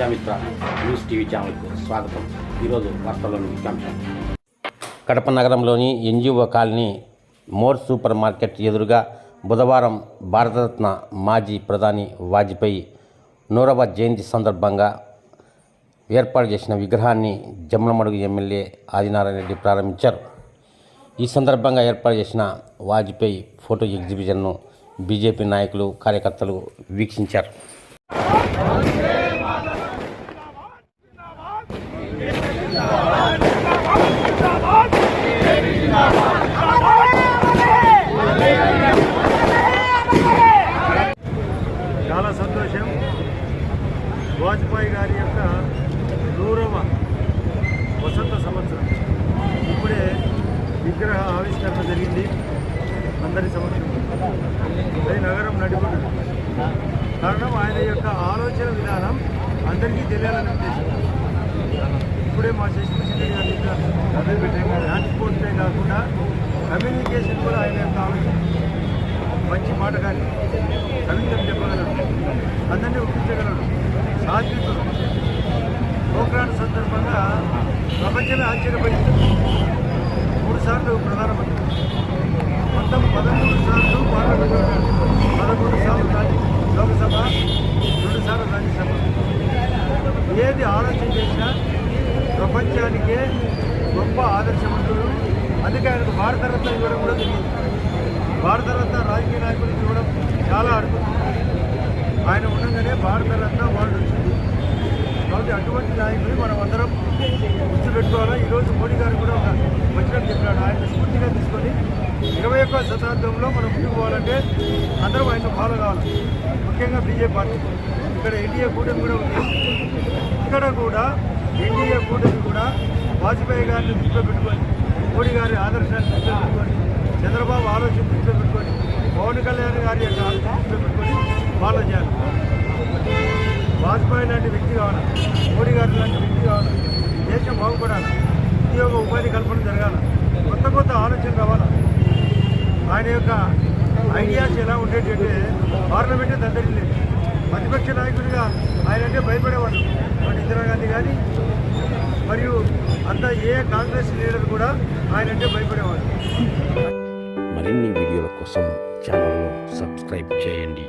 Vidya Mitra news TV ఛానల్కు స్వాగతం. ఈరోజు వార్తల్లోని ముఖ్యాంశం కడప నగరంలోని NGO colony more super market ఎదురుగా బుధవారం భారతరత్న మాజీ ప్రధాని వాజ్పేయి నూరవ జయంతి సందర్భంగా ఏర్పాటు చేసిన విగ్రహాన్ని జమ్మలమడుగు ఎమ్మెల్యే ఆదినారాయణ రెడ్డి ప్రారంభించారు. ఈ సందర్భంగా ఏర్పాటు చేసిన వాజ్పేయి ఫోటో ఎగ్జిబిషన్ను బీజేపీ నాయకులు కార్యకర్తలు వీక్షించారు చాలా సంతోషం వాజ్పేయి గారి యొక్క నూరవ వసంత సంవత్సరం. ఇప్పుడే విగ్రహ ఆవిష్కరణ జరిగింది. అందరి సమక్షంలో. అది నగరం నడిపడుతుంది కారణం ఆయన యొక్క ఆలోచన విధానం అందరికీ తెలియాలని ఉద్దేశం. ఇప్పుడే మా శశిభూషణ్ గారి ట్రాన్స్పోర్టే కాకుండా కమ్యూనికేషన్ కూడా ఆయన యొక్క ఆలోచన. మంచి మాట కానీ కవిత్వం చెప్పగలడు అందరినీ ప్రపంచమే ఆశ్చర్యపోయింది మూడు సార్లు ప్రధానమంత్రి. మొత్తం పదమూడు సార్లు పార్లమెంట్ పదకొండు పదమూడు సార్లు రాజ్య- లోక్సభ రెండు సార్లు రాజ్యసభ. ఏది ఆలోచన చేసినా ప్రపంచానికే గొప్ప ఆదర్శవంతుడు అందుకే ఆయనకు భారతరత్న ఇవ్వడం కూడా జరిగింది భారతరత్న రాజకీయ నాయకులకు ఇవ్వడం చాలా అడుగుతుంది ఆయన ఉండగానే భారతరత్న వాళ్ళు వచ్చింది. కాబట్టి అటువంటి నాయకులు మనం అందరం ద్వారా ఈరోజు మోడీ గారు కూడా ఒక వచనం చెప్పినాడు. ఆయన స్ఫూర్తిగా తీసుకొని ఇరవై ఒక్క శతాబ్దంలో మనం ముందుకు పోవాలంటే అందరం ఆయన ఫాలో కావాలి. ముఖ్యంగా బీజేపీ పార్టీ. ఇక్కడ ఎన్డీఏ కూటమి కూడా ఉంది. ఇక్కడ కూడా ఎన్డీఏ కూటమి కూడా వాజ్పేయి గారిని దృష్టిలో పెట్టుకొని మోడీ గారి ఆదర్శాన్ని దృష్టిలో పెట్టుకొని చంద్రబాబు ఆలోచన దృష్టిలో పెట్టుకొని పవన్ కళ్యాణ్ గారి యొక్క ఆలోచన దృష్టిలో పెట్టుకొని ఫాలో చేయాలి. వాజ్పేయి లాంటి వ్యక్తి కావాలి. మోడీ గారి లాంటి వ్యక్తి కావాలి. దేశం బాగుపడాలి. ఉద్యోగ ఉపాధి కల్పన జరగాలి. కొత్త కొత్త ఆలోచన రావాలి. ఆయన యొక్క ఐడియాస్ ఎలా ఉండేటంటే పార్లమెంటే దద్దరిల్లేదు ప్రతిపక్ష నాయకుడిగా ఆయన అంటే భయపడేవాడు మన ఇందిరాగాంధీ కానీ మరియు అంతా ఏ కాంగ్రెస్ లీడర్ కూడా ఆయన అంటే భయపడేవాడు మరిన్ని వీడియోల కోసం ఛానల్ను సబ్స్క్రైబ్ చేయండి.